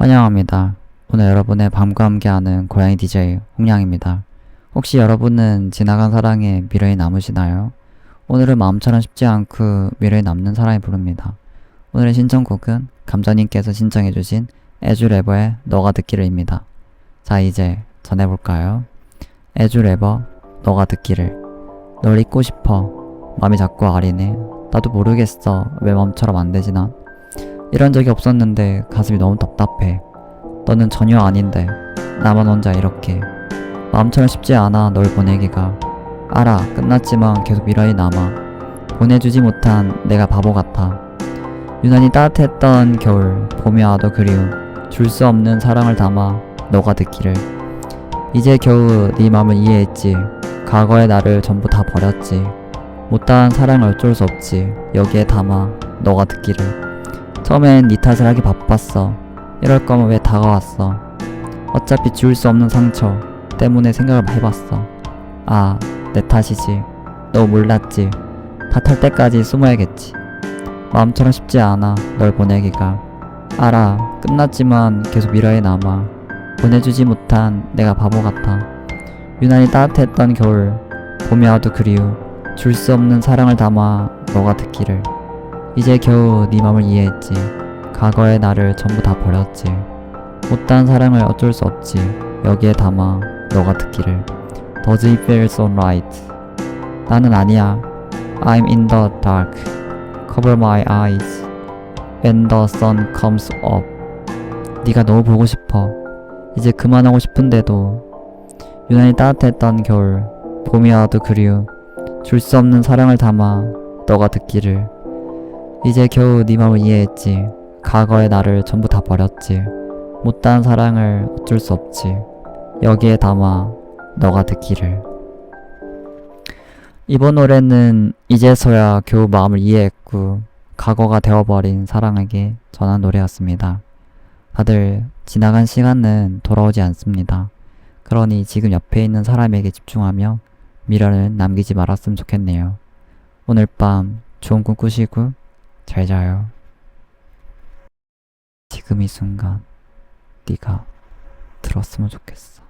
환영합니다. 오늘 여러분의 밤과 함께하는 고양이 DJ 홍량입니다. 혹시 여러분은 지나간 사랑에 미련이 남으시나요? 오늘은 마음처럼 쉽지 않고 미련이 남는 사랑이 부릅니다. 오늘의 신청곡은 감자님께서 신청해주신 에주레버의 너가 듣기를입니다. 자 이제 전해볼까요? 에주레버 너가 듣기를 널 잊고 싶어 마음이 자꾸 아리네 나도 모르겠어 왜 마음처럼 안 되지 난 이런 적이 없었는데 가슴이 너무 답답해. 너는 전혀 아닌데 나만 혼자 이렇게. 마음처럼 쉽지 않아 널 보내기가. 알아 끝났지만 계속 미련이 남아. 보내주지 못한 내가 바보 같아. 유난히 따뜻했던 겨울 봄이 와도 그리움. 줄 수 없는 사랑을 담아 너가 듣기를. 이제 겨우 네 맘을 이해했지. 과거의 나를 전부 다 버렸지. 못다한 사랑을 어쩔 수 없지. 여기에 담아 너가 듣기를 처음엔 네 탓을 하기 바빴어. 이럴 거면 왜 다가왔어. 어차피 지울 수 없는 상처 때문에 생각을 해봤어. 아, 내 탓이지. 너 몰랐지. 탓할 때까지 숨어야겠지. 마음처럼 쉽지 않아, 널 보내기가. 알아, 끝났지만 계속 미련이 남아. 보내주지 못한 내가 바보 같아. 유난히 따뜻했던 겨울, 봄이 와도 그리움. 줄수 없는 사랑을 담아 너가 듣기를. 이제 겨우 네 맘을 이해했지. 과거의 나를 전부 다 버렸지. 못다한 사랑을 어쩔 수 없지. 여기에 담아 너가 듣기를. Does it feel so right? 나는 아니야. I'm in the dark. Cover my eyes. When the sun comes up. 네가 너무 보고 싶어. 이제 그만하고 싶은데도 유난히 따뜻했던 겨울. 봄이 와도 그리움. 줄 수 없는 사랑을 담아 너가 듣기를. 이제 겨우 네 맘을 이해했지. 과거의 나를 전부 다 버렸지. 못다한 사랑을 어쩔 수 없지. 여기에 담아 너가 듣기를. 이번 노래는 이제서야 겨우 마음을 이해했고 과거가 되어버린 사랑에게 전한 노래였습니다. 다들 지나간 시간은 돌아오지 않습니다. 그러니 지금 옆에 있는 사람에게 집중하며 미련을 남기지 말았으면 좋겠네요. 오늘 밤 좋은 꿈 꾸시고 잘 자요. 지금 이 순간 네가 들었으면 좋겠어.